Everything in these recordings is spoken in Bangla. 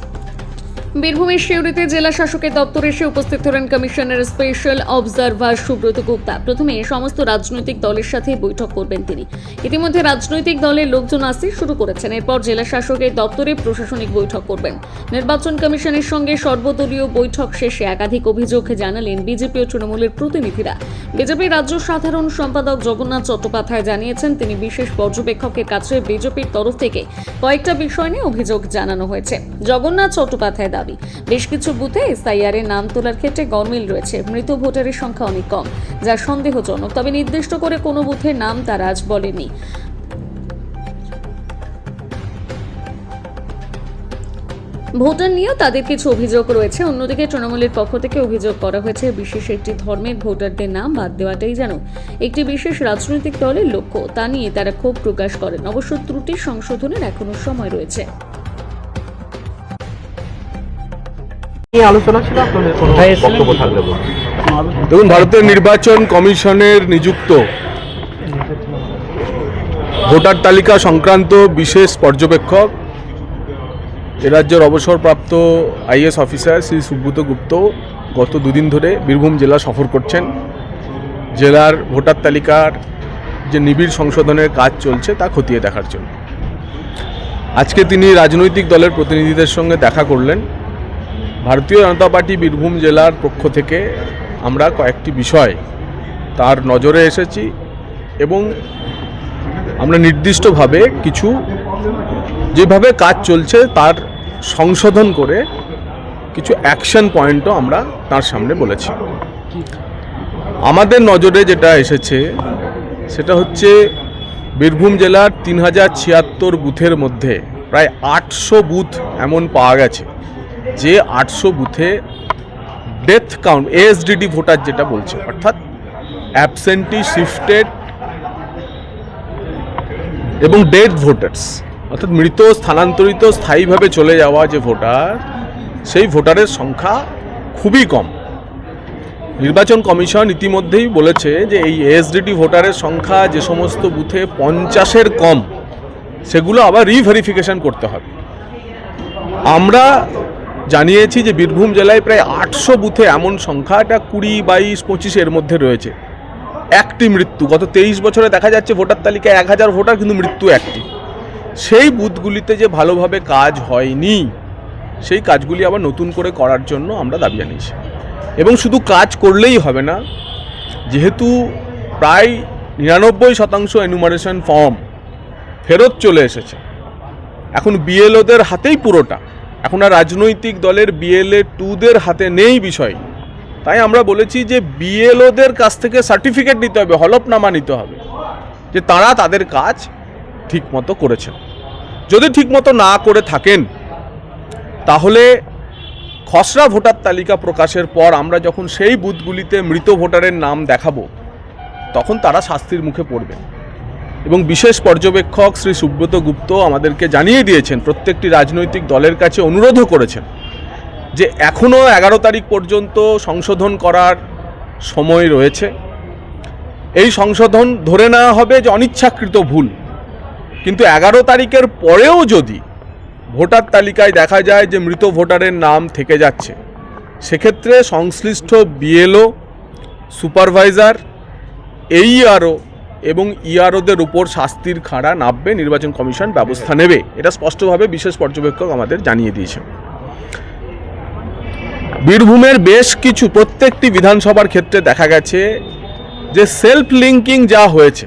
Bye. বীরভূমের শিউরিতে জেলা শাসকের দপ্তরে এসে উপস্থিত হলেন কমিশনের স্পেশাল অবজারভার সুব্রত গুপ্তা। প্রথমে সমস্ত রাজনৈতিক দলের সাথে বৈঠক করবেন তিনি। ইতিমধ্যে রাজনৈতিক দলের লোকজন আসতে শুরু করেছেন। এরপর জেলা শাসকের দপ্তরে প্রশাসনিক বৈঠক করবেন। নির্বাচন কমিশনের সঙ্গে সর্বদলীয় বৈঠক শেষে একাধিক অভিযোগ জানালেন বিজেপি ও তৃণমূলের প্রতিনিধিরা। বিজেপি রাজ্য সাধারণ সম্পাদক জগন্নাথ চট্টোপাধ্যায় জানিয়েছেন, তিনি বিশেষ পর্যবেক্ষকের কাছে বিজেপির তরফ থেকে কয়েকটা বিষয় নিয়ে অভিযোগ জানানো হয়েছে। জগন্নাথ চট্টোপাধ্যায় দাবি। বেশ কিছু বুথে এসআইআর এর নাম তোলার ক্ষেত্রে গরমিল রয়েছে। মৃত ভোটারের সংখ্যা অনেক কম, যা সন্দেহজনক, তবে নির্দিষ্ট করে কোনো বুথের নাম তারা আজ বলেনি। ভোটার নিয়েও তাদের কিছু অভিযোগ রয়েছে। অন্যদিকে তৃণমূলের পক্ষ থেকে অভিযোগ করা হয়েছে, বিশেষ একটি ধর্মের ভোটারদের নাম বাদ দেওয়াটাই যেন একটি বিশেষ রাজনৈতিক দলের লক্ষ্য। তা নিয়ে তারা ক্ষোভ প্রকাশ করেন। অবশ্য ত্রুটি সংশোধনের এখনও সময় রয়েছে। আলোচনা ছিল আপনাদের কোনো বক্তব্য থাকলে দেখুন ভারতের নির্বাচন কমিশনের নিযুক্ত। ভোটার তালিকা সংক্রান্ত বিশেষ পর্যবেক্ষক এ রাজ্যের অবসরপ্রাপ্ত আইএস অফিসার শ্রী সুব্রত গুপ্ত গত দুদিন ধরে বীরভূম জেলা সফর করছেন। জেলার ভোটার তালিকার যে নিবিড় সংশোধনের কাজ চলছে তা খতিয়ে দেখার জন্য। আজকে তিনি রাজনৈতিক দলের প্রতিনিধিদের সঙ্গে দেখা করলেন। ভারতীয় জনতা পার্টি বীরভূম জেলার পক্ষ থেকে আমরা কয়েকটি বিষয় তার নজরে এসেছি এবং আমরা নির্দিষ্টভাবে কিছু যেভাবে কাজ চলছে তার সংশোধন করে কিছু অ্যাকশন পয়েন্টও আমরা তার সামনে বলেছি। আমাদের নজরে যেটা এসেছে, সেটা হচ্ছে বীরভূম জেলার তিন হাজার ছিয়াত্তর বুথের মধ্যে প্রায় আটশো বুথ এমন পাওয়া গেছে। যে আটশো বুথে ডেথ কাউন্ট এএসডিডি ভোটার যেটা বলছে, অর্থাৎ অ্যাবসেন্টি শিফটেড এবং ডেড ভোটার্স অর্থাৎ মৃত, স্থানান্তরিত, স্থায়ীভাবে চলে যাওয়া যে ভোটার, সেই ভোটারের সংখ্যা খুবই কম। নির্বাচন কমিশন ইতিমধ্যেই বলেছে যে এই এসডিটি ভোটারের সংখ্যা যে সমস্ত বুথে পঞ্চাশের কম, সেগুলো আবার রিভেরিফিকেশন করতে হবে। আমরা জানিয়েছি যে বীরভূম জেলায় প্রায় আটশো বুথে এমন সংখ্যাটা কুড়ি, বাইশ, পঁচিশের মধ্যে রয়েছে। একটি মৃত্যু। গত তেইশ বছরে দেখা যাচ্ছে ভোটার তালিকায় এক হাজার ভোটার, কিন্তু মৃত্যু একটি। সেই বুথগুলিতে যে ভালোভাবে কাজ হয়নি, সেই কাজগুলি আবার নতুন করে করার জন্য আমরা দাবি জানিয়েছি। এবং শুধু কাজ করলেই হবে না, যেহেতু প্রায় নিরানব্বই শতাংশ এনুমারেশন ফর্ম ফেরত চলে এসেছে। এখন বিএলওদের হাতেই পুরোটা। এখন আর রাজনৈতিক দলের বিএলএ টুদের হাতে নেই বিষয়। তাই আমরা বলেছি যে বিএলওদের কাছ থেকে সার্টিফিকেট নিতে হবে, হলফনামা নিতে হবে, যে তারা তাদের কাজ ঠিকমতো করেছেন। যদি ঠিকমতো না করে থাকেন, তাহলে খসড়া ভোটার তালিকা প্রকাশের পর আমরা যখন সেই বুথগুলিতে মৃত ভোটারের নাম দেখাবো, তখন তারা শাস্তির মুখে পড়বেন এবং বিশেষ পর্যবেক্ষক শ্রী সুব্রত গুপ্ত আমাদেরকে জানিয়ে দিয়েছেন, প্রত্যেকটি রাজনৈতিক দলের কাছে অনুরোধও করেছেন যে এখনও এগারো তারিখ পর্যন্ত সংশোধন করার সময় রয়েছে। এই সংশোধন ধরে নেওয়া হবে যে অনিচ্ছাকৃত ভুল। কিন্তু এগারো তারিখের পরেও যদি ভোটার তালিকায় দেখা যায় যে মৃত ভোটারের নাম থেকে যাচ্ছে, সেক্ষেত্রে সংশ্লিষ্ট বিএলও, সুপারভাইজার এইআরও এবং ইআরওদের উপর শাস্তির খাড়া নামবে নির্বাচন কমিশন ব্যবস্থা নেবে। এটা স্পষ্টভাবে বিশেষ পর্যবেক্ষক আমাদের জানিয়ে দিয়েছে। বীরভূমের বেশ কিছু প্রত্যেকটি বিধানসভার ক্ষেত্রে দেখা গেছে যে সেলফ লিঙ্কিং যা হয়েছে,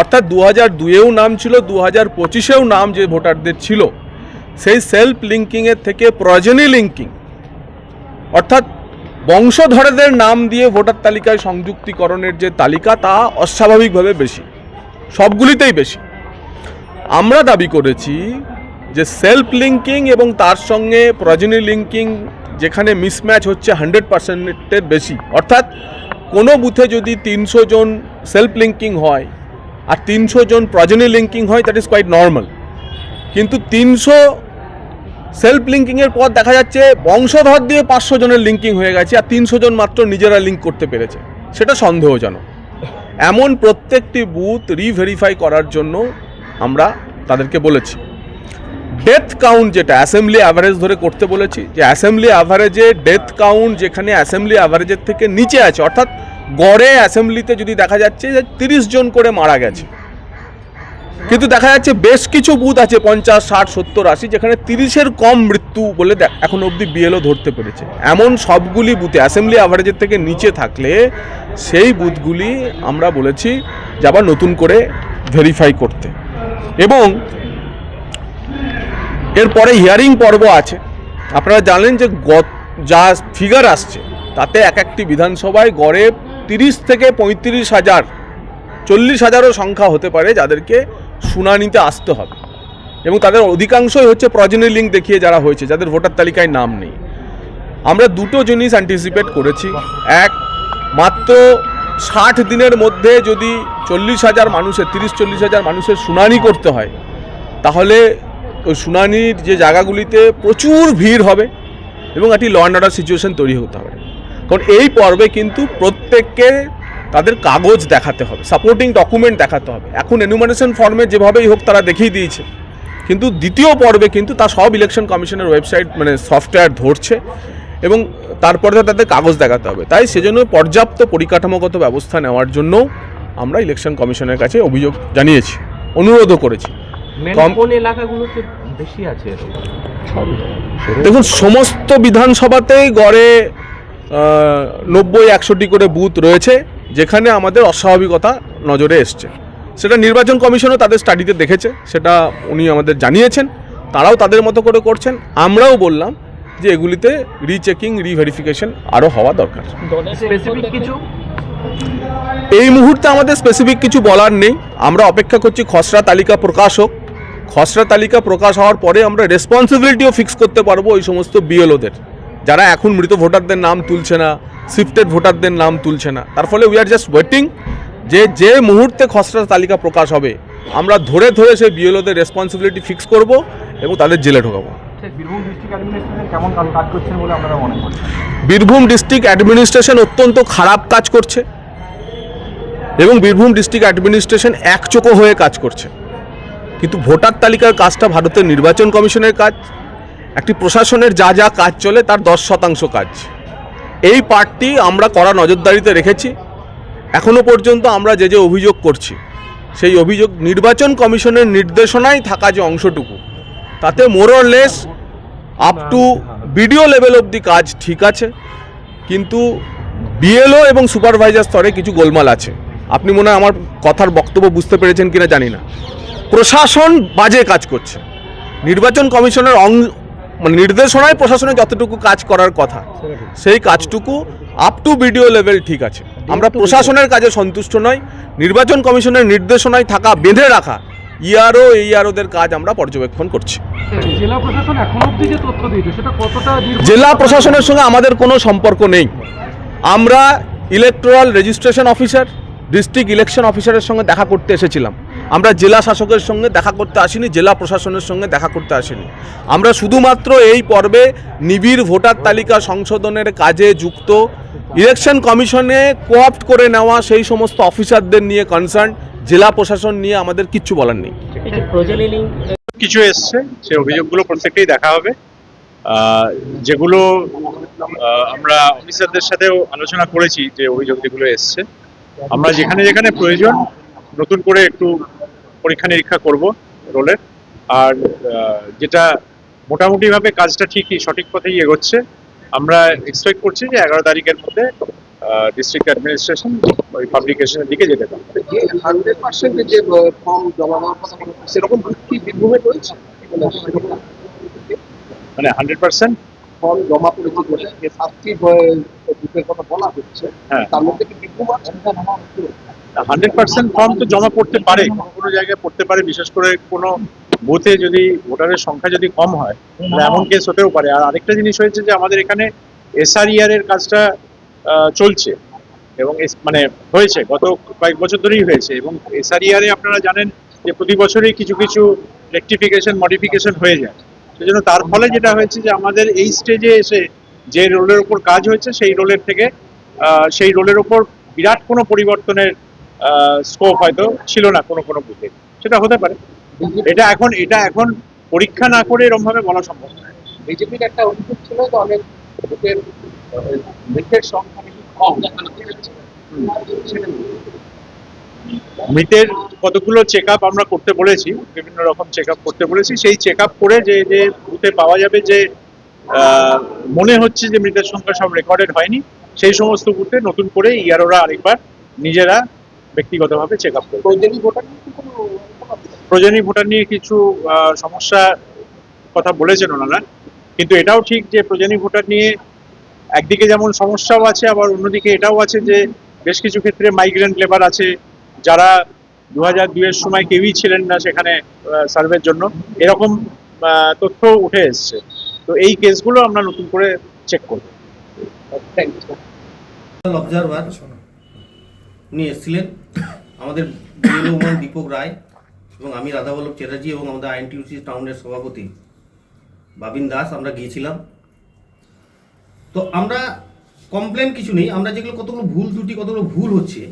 অর্থাৎ দু হাজার দুয়েও নাম ছিল দু হাজার পঁচিশেও নাম যে ভোটারদের ছিল, সেই সেলফ লিঙ্কিংয়ের থেকে প্রজনী লিঙ্কিং অর্থাৎ বংশধরদের নাম দিয়ে ভোটার তালিকায় সংযুক্তিকরণের যে তালিকা, তা অস্বাভাবিকভাবে বেশি। সবগুলিতেই বেশি। আমরা দাবি করেছি যে সেলফ লিঙ্কিং এবং তার সঙ্গে প্রজনী লিঙ্কিং যেখানে মিসম্যাচ হচ্ছে হান্ড্রেড পার্সেন্টের বেশি। অর্থাৎ কোনো বুথে যদি তিনশো জন সেলফ লিঙ্কিং হয় আর তিনশো জন প্রজনী লিঙ্কিং হয় দ্যাট ইজ কোয়াইট নর্মাল কিন্তু তিনশো সেলফ লিঙ্কিংয়ের পর দেখা যাচ্ছে, বংশধর দিয়ে পাঁচশো জনের লিঙ্কিং হয়ে গেছে আর তিনশো জন মাত্র নিজেরা লিঙ্ক করতে পেরেছে। সেটা সন্দেহজনক। এমন প্রত্যেকটি বুথ রিভেরিফাই করার জন্য আমরা তাদেরকে বলেছি। ডেথ কাউন্ট যেটা অ্যাসেম্বলি অ্যাভারেজ ধরে করতে বলেছি, যে অ্যাসেম্বলি অ্যাভারেজে ডেথ কাউন্ট যেখানে অ্যাসেম্বলি অ্যাভারেজের থেকে নিচে আছে, অর্থাৎ গড়ে অ্যাসেম্বলিতে যদি দেখা যাচ্ছে যে তিরিশ জন করে মারা গেছে। কিন্তু দেখা যাচ্ছে বেশ কিছু বুথ আছে, পঞ্চাশ, ষাট, সত্তর, আশি, যেখানে তিরিশের কম মৃত্যু বলে এখন অবধি বিএলও ধরতে পেরেছে। এমন সবগুলি বুথে অ্যাসেম্বলি অ্যাভারেজের থেকে নিচে থাকলে সেই বুথগুলি আমরা বলেছি যে আবার নতুন করে ভেরিফাই করতে। এবং এরপরে হিয়ারিং পর্ব আছে। আপনারা জানেন যে গত যা ফিগার আসছে, তাতে এক একটি বিধানসভায় গড়ে তিরিশ থেকে পঁয়ত্রিশ হাজার, চল্লিশ হাজারও সংখ্যা হতে পারে যাদেরকে শুনানিতে আসতে হবে। এবং তাদের অধিকাংশই হচ্ছে প্রজেনি লিঙ্ক দেখিয়ে যারা হয়েছে, যাদের ভোটার তালিকায় নাম নেই। আমরা দুটো জিনিস অ্যান্টিসিপেট করেছি। এক, মাত্র ষাট দিনের মধ্যে যদি চল্লিশ হাজার মানুষের, তিরিশ চল্লিশ হাজার মানুষের শুনানি করতে হয়, তাহলে ওই শুনানির যে জায়গাগুলিতে প্রচুর ভিড় হবে এবং একটি ল অ্যান্ড অর্ডার সিচুয়েশন তৈরি হতে হবে। কারণ এই পর্বে কিন্তু প্রত্যেককে তাদের কাগজ দেখাতে হবে সাপোর্টিং ডকুমেন্ট দেখাতে হবে। এখন এনুমারেশন ফর্মে যেভাবেই হোক তারা দেখিয়ে দিয়েছে। কিন্তু দ্বিতীয় পর্বে কিন্তু তা সব ইলেকশন কমিশনের ওয়েবসাইট মানে সফটওয়্যার ধরছে এবং তারপরে তাদের কাগজ দেখাতে হবে। তাই সেজন্য পর্যাপ্ত পরিকাঠামোগত ব্যবস্থা নেওয়ার জন্য আমরা ইলেকশন কমিশনের কাছে অভিযোগ জানিয়েছি অনুরোধও করেছি। কোন এলাকাগুলোতে বেশি আছে দেখুন সমস্ত বিধানসভাতেই গড়ে নব্বই একশোটি করে বুথ রয়েছে। যেখানে আমাদের অস্বাভাবিকতা নজরে এসছে। সেটা নির্বাচন কমিশনও তাদের স্টাডিতে দেখেছে সেটা উনি আমাদের জানিয়েছেন তারাও তাদের মতো করে করছেন। আমরাও বললাম যে এগুলিতে রিচেকিং রিভেরিফিকেশন আরও হওয়া দরকার। কিছু? এই মুহূর্তে আমাদের স্পেসিফিক কিছু বলার নেই। আমরা অপেক্ষা করছি খসড়া তালিকা প্রকাশ হোক। খসড়া তালিকা প্রকাশ হওয়ার পরে আমরা রেসপন্সিবিলিটিও ফিক্স করতে পারব ওই সমস্ত বিএলওদের যারা এখন মৃত ভোটারদের নাম তুলছে না শিফটেড ভোটারদের নাম তুলছে না তার ফলে উই আর জাস্ট ওয়েটিং যে যে মুহূর্তে খসড়া তালিকা প্রকাশ হবে আমরা ধরে ধরে সেই বিএলওদের রেসপন্সিবিলিটি ফিক্স করব এবং তাদের জেলে ঢোকাবো। বীরভূম ডিস্ট্রিক্ট অ্যাডমিনিস্ট্রেশন করেন? বীরভূম ডিস্ট্রিক্ট অ্যাডমিনিস্ট্রেশন অত্যন্ত খারাপ কাজ করছে এবং বীরভূম ডিস্ট্রিক্ট অ্যাডমিনিস্ট্রেশন একচোখো হয়ে কাজ করছে। কিন্তু ভোটার তালিকার কাজটা ভারতের নির্বাচন কমিশনের কাজ একটি প্রশাসনের যা যা কাজ চলে তার দশ শতাংশ কাজ। এই পার্টটি আমরা কড়া নজরদারিতে রেখেছি। এখনও পর্যন্ত আমরা যে যে অভিযোগ করছি, সেই অভিযোগ নির্বাচন কমিশনের নির্দেশনায় থাকা যে অংশটুকু, তাতে more or less up to BDO level অবধি কাজ ঠিক আছে, কিন্তু বিএলও এবং সুপারভাইজার স্তরে কিছু গোলমাল আছে। আপনি মনে হয় আমার কথার বক্তব্য বুঝতে পেরেছেন কিনা জানি না। প্রশাসন বাজে কাজ করছে। নির্বাচন কমিশনের মানে নির্দেশনায় প্রশাসনে যতটুকু কাজ করার কথা সেই কাজটুকু আপ টু বিডিও লেভেল ঠিক আছে। আমরা প্রশাসনের কাজে সন্তুষ্ট নই নির্বাচন কমিশনের নির্দেশনায় থাকা বেঁধে রাখা ইআরও এইআরওদের কাজ আমরা পর্যবেক্ষণ করছি। জেলা প্রশাসনের সঙ্গে আমাদের কোনো সম্পর্ক নেই। আমরা electoral registration officer district election অফিসারের সঙ্গে দেখা করতে এসেছিলাম। আমরা জেলা শাসকের সঙ্গে দেখা করতে আসিনি জেলা প্রশাসনের সঙ্গে দেখা করতে আসিনি। আমরা শুধুমাত্র এই পর্বে নিবিড় ভোটার তালিকা সংশোধনের কাজে যুক্ত ইলেকশন কমিশনে কোঅপ্ট করে নেওয়া সেই সমস্ত অফিসারদের নিয়ে কনসার্ন জেলা প্রশাসন নিয়ে আমাদের কিচ্ছু বলার নেই। কিছু এসছে সেই অভিযোগগুলো প্রত্যেকটাই দেখা হবে। যেগুলো আমরা অফিসারদের সাথেও আলোচনা করেছি যে অভিযোগ যেগুলো এসছে। আমরা যেখানে যেখানে প্রয়োজন নতুন করে একটু পরীক্ষা নিরীক্ষা করব রোলের। আর যেটা মোটামুটিভাবে কাজটা ঠিকই সঠিক পথেই এগোচ্ছে। আমরা এক্সপেক্ট করছি যে এগারো তারিখের মধ্যে ডিস্ট্রিক্ট অ্যাডমিনিস্ট্রেশন ওই পাবলিকেশনের দিকে যেতে পারে হান্ড্রেড পার্সেন্ট যে ফর্ম জমা দেওয়ার কথা সেরকম ভিত্তি বীরভূমে রয়েছে? মানে হান্ড্রেড পার্সেন্ট ফর্ম জমা করেছে বলে যে সাতটি কথা বলা হচ্ছে। হ্যাঁ। তার মধ্যে কি বীরভূম আছে? হান্ড্রেড পার্সেন্ট ফর্ম তো জমা পড়তে পারে, কোনো জায়গায় পড়তে পারে, বিশেষ করে কোনো বুথে যদি ভোটারের সংখ্যা যদি কম হয় এমন কেস হতেও পারে। আর আরেকটা জিনিস হয়েছে যে আমাদের এখানে এসআরইআর এর কাজটা চলছে এবং মানে হয়েছে, গত কয়েক বছর ধরেই হয়েছে এবং এসআরইআর এ আপনারা জানেন যে প্রতি বছরই কিছু কিছু রেকটিফিকেশন মডিফিকেশন হয়ে যায়। সেজন্য তার ফলে যেটা হয়েছে যে আমাদের এই স্টেজে এসে যে রোলের উপর কাজ হয়েছে, সেই রোলের থেকে সেই রোলের উপর বিরাট কোনো পরিবর্তনের স্কোপ হয়তো ছিল না কোনো কোনো বুথে। সেটা হতে পারে। এটা এখন এটা এখন পরীক্ষা না করে এরকম ভাবে বলা সম্ভব নয়। বিজেপির একটা অভিযোগ ছিল যে অনেক আহ, মৃতের সংখ্যা কম। মৃতের কতগুলো চেক আপ আমরা করতে বলেছি বিভিন্ন রকম চেক আপ করতে বলেছি সেই চেক আপ করে যে যে বুথে পাওয়া যাবে যে আহ, মনে হচ্ছে যে মৃতের সংখ্যা সব রেকর্ডেড হয়নি সেই সমস্ত বুথে নতুন করে ইয়ারোরা আরেকবার নিজেরা ব্যক্তিগতভাবে চেক আপ করবে। প্রয়োজনীয় ভোটার নিয়ে কি কোনো কোনো প্রয়োজনীয় ভোটার নিয়ে কিছু সমস্যা কথা বলেছেন ওনারা কিন্তু এটাও ঠিক যে প্রয়োজনীয় ভোটার নিয়ে একদিকে যেমন সমস্যাও আছে আবার অন্যদিকে এটাও আছে যে বেশ কিছু ক্ষেত্রে মাইগ্রেন্ট লেবার আছে যারা দু হাজার দুইয়ের সময় কেউই ছিলেন না সেখানে সার্ভের জন্য। এরকম তথ্য উঠে এসছে। তো এই কেসগুলো আমরা নতুন করে চেক করব। থ্যাংক ইউ অবজারভার উনি এসেছিলেন। আমাদের বিএলও ওমান দীপক রায় এবং আমি রাধাবল্লভ চ্যাটার্জি এবং আমাদের আইএনটিউসি টাউনের সভাপতি বাবিন দাস আমরা গিয়েছিলাম। তো আমরা কমপ্লেন কিছু নেই, আমরা যেগুলো কতগুলো ভুল ত্রুটি, কতগুলো ভুল হচ্ছে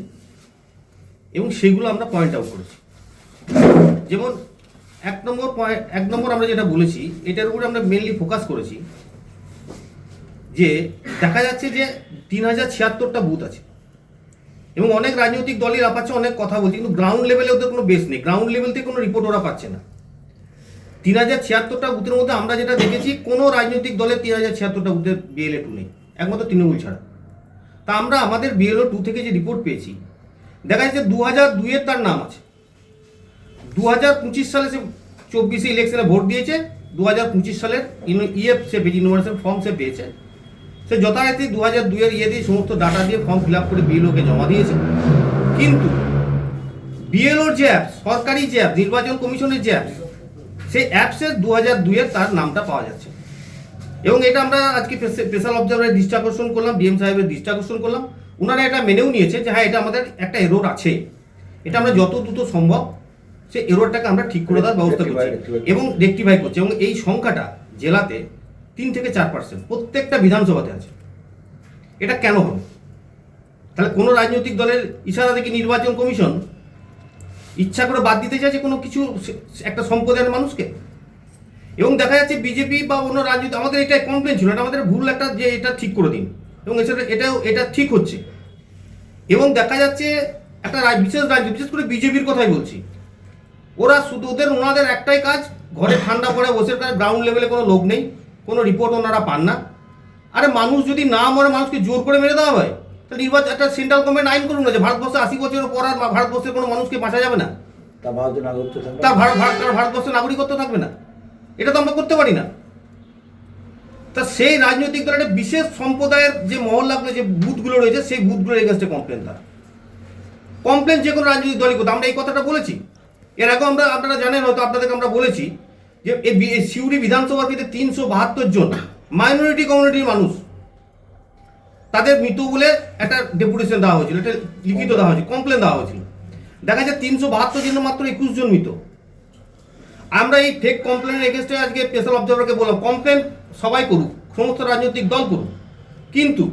এবং সেগুলো আমরা পয়েন্ট আউট করেছি। যেমন এক নম্বর পয়েন্ট এক নম্বর আমরা যেটা বলেছি, এটার উপরে আমরা মেনলি ফোকাস করেছি যে দেখা যাচ্ছে যে তিন হাজার ছিয়াত্তরটা বুথ আছে। এবং অনেক রাজনৈতিক দলের আপাচ্ছে অনেক কথা বলছে, কিন্তু গ্রাউন্ড লেভেলে ওদের কোনো বেস নেই। গ্রাউন্ড লেভেল থেকে কোনো রিপোর্ট ওরা পাচ্ছে না। তিন হাজার ছিয়াত্তরটা বুথের মধ্যে আমরা যেটা দেখেছি, কোনো রাজনৈতিক দলের তিন হাজার ছিয়াত্তরটা বুথের বিএলএ টু নেই, একমাত্র তৃণমূল ছাড়া। তা আমরা আমাদের বিএলও টু থেকে যে রিপোর্ট পেয়েছি, দেখা যাচ্ছে দু হাজার দুইয়ের তার নাম আছে। দু হাজার পঁচিশ সালে সে চব্বিশে ইলেকশনে ভোট দিয়েছে, দু হাজার পঁচিশ সালের ইএফ সে ইউনিভার্সাল ফর্ম সে পেয়েছে। সে যথারীতি দু হাজার দুইয়ের ইয়ে দিয়ে সমস্ত ডাটা দিয়ে ফর্ম ফিল আপ করে বিএলওকে জমা দিয়েছে। কিন্তু বিএলওর যে অ্যাপ সরকারি যে অ্যাপ নির্বাচন কমিশনের যে অ্যাপ সেই অ্যাপসের দু হাজার দুইয়ের তার নামটা পাওয়া যাচ্ছে। এবং এটা আমরা আজকে স্পেশাল অবজারভারের দৃষ্টি আকর্ষণ করলাম ডিএম সাহেবের দৃষ্টি আকর্ষণ করলাম। ওনারা এটা মেনেও নিয়েছে যে হ্যাঁ এটা আমাদের একটা এরর আছে। এটা আমরা যত দ্রুত সম্ভব সেই এররটাকে আমরা ঠিক করে দেওয়ার ব্যবস্থা করছি। এবং রেক্টিফাই করছি। এবং এই সংখ্যাটা জেলাতে তিন থেকে চার পার্সেন্ট প্রত্যেকটা বিধানসভাতে আছে। এটা কেন হবে তাহলে কোনো রাজনৈতিক দলের ইশারা থেকে নির্বাচন কমিশন ইচ্ছা করে বাদ দিতে চাইছে কোনো কিছু একটা সম্প্রদায়ের মানুষকে? এবং দেখা যাচ্ছে বিজেপি বা অন্য রাজনীতি আমাদের এটা কমপ্লেন ছিল, এটা আমাদের ভুল একটা যে এটা ঠিক করে দিন। এবং এছাড়া এটাও এটা ঠিক হচ্ছে। এবং দেখা যাচ্ছে একটা বিশেষ রাজ্য বিশেষ করে বিজেপির কথাই বলছি। ওরা শুধু ওদের ওনাদের একটাই কাজ, ঘরে ঠান্ডা পড়ে বসে গ্রাউন্ড লেভেলে কোনো লোক নেই। কোনো রিপোর্ট ওনারা পান না। আরে মানুষ যদি না মরে মানুষকে জোর করে মেরে দেওয়া হয় তাহলে নির্বাচন একটা সেন্ট্রাল গভর্নমেন্ট আইন করুন না যে ভারতবর্ষে আশি বছরের পর আর ভারতবর্ষের কোনো মানুষকে বাঁচা যাবে না। তা ভারতীয় নাগরিকত্ব তার ভারত ভারত তার ভারতবর্ষের নাগরিকত্ব থাকবে না। এটা তো আমরা করতে পারি না। তা সেই রাজনৈতিক দলের একটা বিশেষ সম্প্রদায়ের যে মহল্লাগুলো যে বুথগুলো রয়েছে সেই বুথগুলোর এগেনস্টে কমপ্লেন তারা। কমপ্লেন যে কোনো রাজনৈতিক দলই করতো আমরা এই কথাটা বলেছি। এর আগেও আমরা আপনারা জানেন হয়তো আপনাদেরকে আমরা বলেছি যে এই সিউড়ি বিধানসভা ক্ষেত্রে তিনশো বাহাত্তর জন মাইনরিটি কমিউনিটির মানুষ। তাদের মৃত্যু বলে একটা ডেপুটেশন দেওয়া হয়েছিল একটা লিখিত দেওয়া হয়েছিল কমপ্লেন দেওয়া হয়েছিল। দেখা যায় তিনশো বাহাত্তর জনের মাত্র একুশ জন মৃত। আমরা এই ফেক কমপ্লেনের এগেনস্টে আজকে স্পেশাল অবজারভারকে বললাম কমপ্লেন সবাই করুক সমস্ত রাজনৈতিক দল করুক। কিন্তু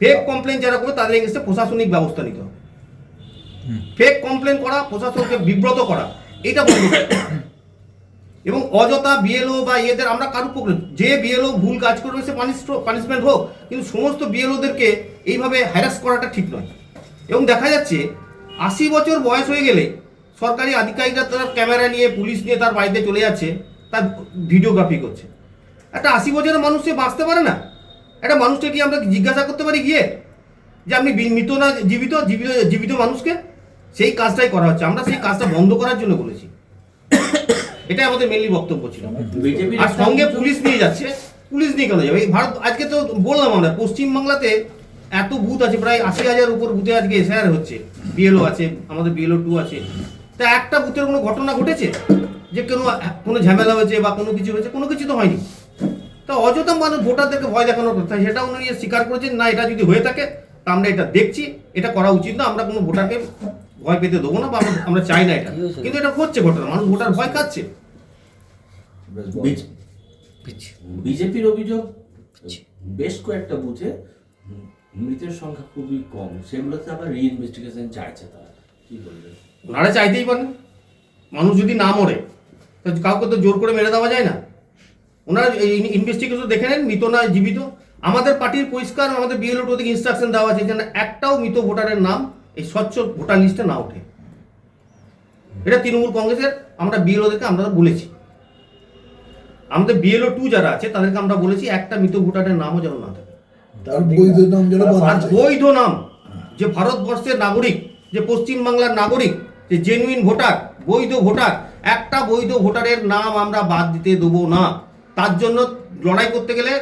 ফেক কমপ্লেন যারা করবে তাদের এগেনস্টে প্রশাসনিক ব্যবস্থা নিতে হবে। ফেক কমপ্লেন করা প্রশাসনকে বিব্রত করা এটা বন্ধ। এবং অযথা বিএলও বা ইয়েদের আমরা কারুর পক্ষে যে বিএলও ভুল কাজ করবে, সে পানিশ পানিশমেন্ট হোক, কিন্তু সমস্ত বিএলওদেরকে এইভাবে হ্যারাস করাটা ঠিক নয়। এবং দেখা যাচ্ছে, আশি বছর বয়স হয়ে গেলে সরকারি আধিকারিকরা তার ক্যামেরা নিয়ে, পুলিশ নিয়ে তার বাড়িতে চলে যাচ্ছে, তার ভিডিওগ্রাফি করছে। একটা আশি বছরের মানুষ সে বাঁচতে পারে না। একটা মানুষকে কি আমরা জিজ্ঞাসা করতে পারি গিয়ে? যে আপনি মৃত না, জীবিত জীবিত জীবিত মানুষকে? সেই কাজটাই করা হচ্ছে। আমরা সেই কাজটা বন্ধ করার জন্য বলেছি। এটাই আমাদের মেনলি বক্তব্য ছিল। আর সঙ্গে পুলিশ নিয়ে যাচ্ছে। পুলিশ নিয়ে কেন যাবে? এই ভারত আজকে তো বললাম আমরা পশ্চিমবাংলাতে এত বুথ আছে প্রায় আশি হাজার উপর বুথে আজকে এসআর হচ্ছে। বিএলও আছে আমাদের বিএলও টু আছে। তা একটা বুথের কোনো ঘটনা ঘটেছে? যে কোনো কোনো ঝামেলা হয়েছে বা কোনো কিছু হয়েছে? কোনো কিছু তো হয়নি। তা অযথা মানুষ ভোটারদেরকে ভয় দেখানোর কথা সেটা উনি স্বীকার করেছেন না এটা যদি হয়ে থাকে তা আমরা এটা দেখছি এটা করা উচিত না আমরা কোনো ভোটারকে ভয় পেতে দেবো না বা আমরা- চাই না এটা। কিন্তু এটা হচ্ছে ঘটনা মানুষ ভোটার ভয় খাচ্ছে। বিজেপির অভিযোগ বেশ কয়েকটা বুথে মৃতের সংখ্যা খুবই কম। সেগুলোতে আবার রিইনভেস্টিগেশন চাইছে তারা। কি বলবেন? ওনারা চাইতেই পারেন। মানুষ যদি না মরে তো কাউকে তো জোর করে মেরে দেওয়া যায় না। ওনারা ইনভেস্টিগেশন দেখে নেন মৃত না জীবিত। আমাদের পার্টির পরিষ্কার আমাদের বিএলও থেকে ইনস্ট্রাকশন দেওয়া আছে যেন একটাও মৃত ভোটারের নাম এই স্বচ্ছ ভোটার লিস্টে না ওঠে। এটা তৃণমূল কংগ্রেসের আমরা বিএলওদেরকে আমরা বলেছি। আমাদের বিএলও টু যারা আছে তাদেরকে আমরা বলেছি একটা মৃত ভোটারের নামও যেন না থাকে। তার বৈধ নাম যেন। বৈধ নাম যে ভারতবর্ষের নাগরিক যে পশ্চিম বাংলার নাগরিক যে জেনুইন ভোটার বৈধ ভোটার একটা বৈধ ভোটারের নাম আমরা বাদ দিতে দেবো না। তার জন্য লড়াই করতে গেলে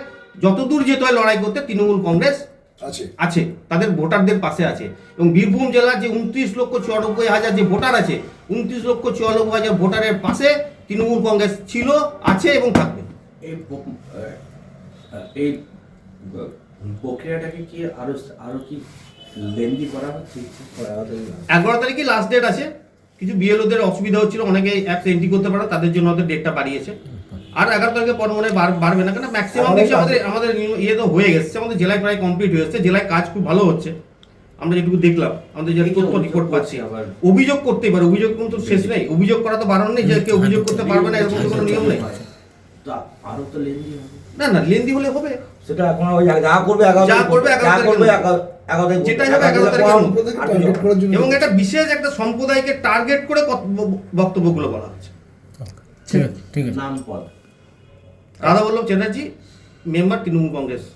যতদূর যেতে হয় লড়াই করতে তৃণমূল কংগ্রেস আছে। আছে তাদের ভোটারদের পাশে আছে। এবং বীরভূম জেলার যে উনত্রিশ লক্ষ চুরানব্বই হাজার যে ভোটার আছে উনত্রিশ লক্ষ চুরানব্বই হাজার ভোটারের পাশে তৃণমূল কংগ্রেস ছিল আছে এবং থাকবে। এই প্রক্রিয়াটাকে কি আরও আরও কি লেন্দি করা হচ্ছে এগারো তারিখে লাস্ট ডেট আছে। কিছু বিএলওদের অসুবিধা হচ্ছিল অনেকে অ্যাপস এন্ট্রি করতে পারে তাদের জন্য ওদের ডেটটা বাড়িয়েছে। আর এগারো তারিখে পর মনে হয় বাড়বে না কেন ম্যাক্সিমাম দেখছি আমাদের আমাদের ইয়ে তো হয়ে গেছে আমাদের জেলায় প্রায় কমপ্লিট হয়ে জেলায় কাজ খুব ভালো হচ্ছে। আমরা যেটুকু দেখলাম আমাদের যে তথ্য রিপোর্ট পাচ্ছি। আবার। অভিযোগ করতেই পারে অভিযোগ কিন্তু শেষ নেই অভিযোগ করা তো বারণ নেই যে কেউ অভিযোগ করতে পারবে না এরকম কোনো নিয়ম নেই। আরও তো লেন্দি না না লেন্দি হলে হবে। সেটা এখন ওই যা করবে যা করবে যা করবে তারিখের এবং একটা বিশেষ একটা সম্প্রদায়কে টার্গেট করে বক্তব্যগুলো বলা হচ্ছে। নাম পদ కాదవల్లం చటర్జీ మెంబర్ తృణమూల్ కాంగ్రెస్.